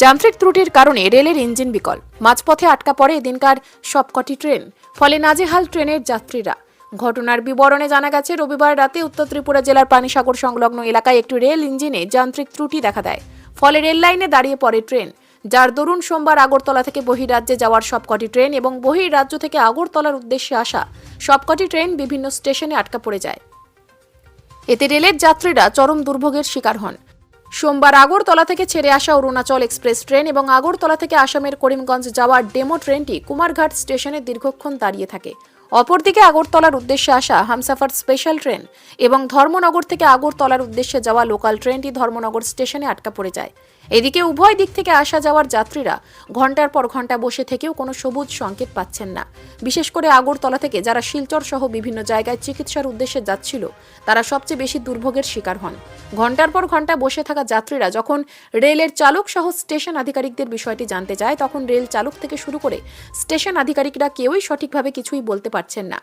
যান্ত্রিক ত্রুটির কারণে রেলের ইঞ্জিন বিকল। মাঝপথে আটকা পড়ে এদিনকার সবকটি ট্রেন, ফলে নাজেহাল ট্রেনের যাত্রীরা। ঘটনার বিবরণে জানা গেছে, রবিবার রাতে উত্তর ত্রিপুরা জেলার পানিসাগর সংলগ্ন এলাকায় একটি রেল ইঞ্জিনে যান্ত্রিক ত্রুটি দেখা দেয়, ফলে রেল লাইনে দাঁড়িয়ে পড়ে ট্রেন। যার দরুন সোমবার আগরতলা থেকে বহিরাজ্যে যাওয়ার সবকটি ট্রেন এবং বহিরাজ্য থেকে আগরতলার উদ্দেশ্যে আসা সবকটি ট্রেন বিভিন্ন স্টেশনে আটকা পড়ে যায়। এতে রেলের যাত্রীরা চরম দুর্ভোগের শিকার হন। সোমবার আগরতলা থেকে ছেড়ে আসা অরুণাচল এক্সপ্রেস ট্রেন এবং আগরতলা থেকে আসামের করিমগঞ্জ যাওয়ার ডেমো ট্রেনটি কুমারঘাট স্টেশনে দীর্ঘক্ষণ দাঁড়িয়ে থাকে। অপরদিকে আগরতলার উদ্দেশ্যে আসা হামসাফার স্পেশাল ট্রেন এবং ধর্মনগর থেকে আগরতলার উদ্দেশ্যে যাওয়া লোকাল ট্রেনটি ধর্মনগর স্টেশনে আটকা পড়ে যায়। এদিকে উভয় দিক থেকে আসা যাওয়ার যাত্রীরা ঘণ্টার পর ঘণ্টা বসে থেকেও কোনো সবুজ সংকেত পাচ্ছেন না। বিশেষ করে আগরতলা থেকে যারা শিলচর সহ বিভিন্ন জায়গায় চিকিৎসার উদ্দেশ্যে যাচ্ছিল, তারা সবচেয়ে বেশি দুর্ভোগের শিকার হন। ঘণ্টার পর ঘণ্টা বসে থাকা যাত্রীরা যখন রেলের চালক সহ স্টেশন আধিকারিকদের বিষয়টি জানতে যায়, তখন রেল চালক থেকে শুরু করে স্টেশন আধিকারিকরা কেউই সঠিকভাবে কিছুই বলতে পারছেন না।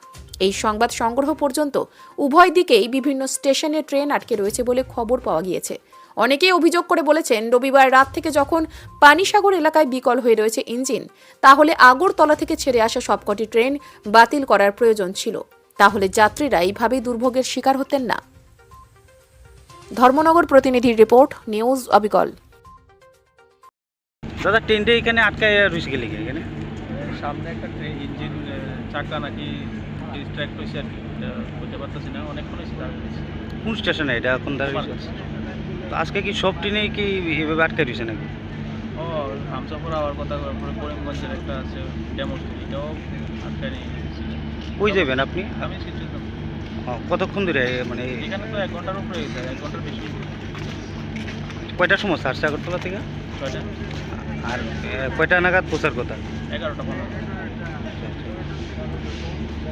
এই সংবাদ সংগ্রহ পর্যন্ত উভয় দিকেই বিভিন্ন স্টেশনে ট্রেন আটকে রয়েছে বলে খবর পাওয়া গিয়েছে। অনেকেই অভিযোগ করে বলেছেন, রবিবার রাত থেকে যখন পানিসাগর এলাকায় বিকল হয়ে রয়েছে ইঞ্জিন, তাহলে আগরতলা থেকে ছেড়ে আসা সবকটি ট্রেন বাতিল করার প্রয়োজন ছিল। তাহলে যাত্রীরা এইভাবেই দুর্ভোগের শিকার হতেন না। ধর্মনগর প্রতিনিধির রিপোর্ট, নিউজ অবিকল। দাদা, ট্রেনটা এখানে আটকায় রয়েছে গেলে এখানে? সামনে একটা ট্রেন ইঞ্জিন চাকা নাকি ডিস্ট্র্যাক্ট হয়েছে আর কি। বলতে পারতেছি না অনেকক্ষণ হয়েছে কোন স্টেশনে এটা কোন আজকে কি সব ট্রেনে কি এভাবে আটকায় রয়েছে নাকি? ও হামসাপুর আওয়ার কথা তারপরে করিমগঞ্জের একটা আছে ডেমো এটাও আটকায় নিয়ে গেছে। কই যাবেন আপনি? আমি কতক্ষণ ধরে মানে এখানে তো এক ঘণ্টার উপরে হয়েছে এক ঘণ্টার বেশি। কয়টার সময়? ছাড়ছে আগরতলা থেকে? ছয়টা আর কয়টা নাগাদ পৌঁছার কথা এগারোটা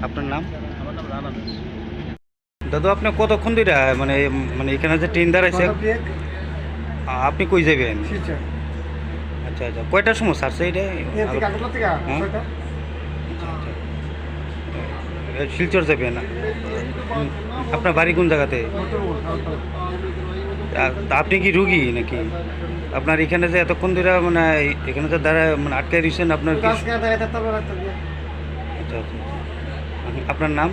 আপনার নাম আমার নাম রানা দাদু আপনি কতক্ষণ ধরে মানে মানে এখানে যে ট্রেন দাঁড়াইছে আপনি কই যাবেন আচ্ছা আচ্ছা কয়টার সময় ছাড়ছে এটা হ্যাঁ? আচ্ছা, আচ্ছা। শিলচর যাবেন আপনার বাড়ি কোন জায়গাতে আপনি কি রুগী নাকি? আপনার এখানে যে এতক্ষণ ধরে মানে এখানে তো দাঁড়ায় মানে আটকে দিয়েছেন আপনার কি আচ্ছা আচ্ছা। আপনার নাম?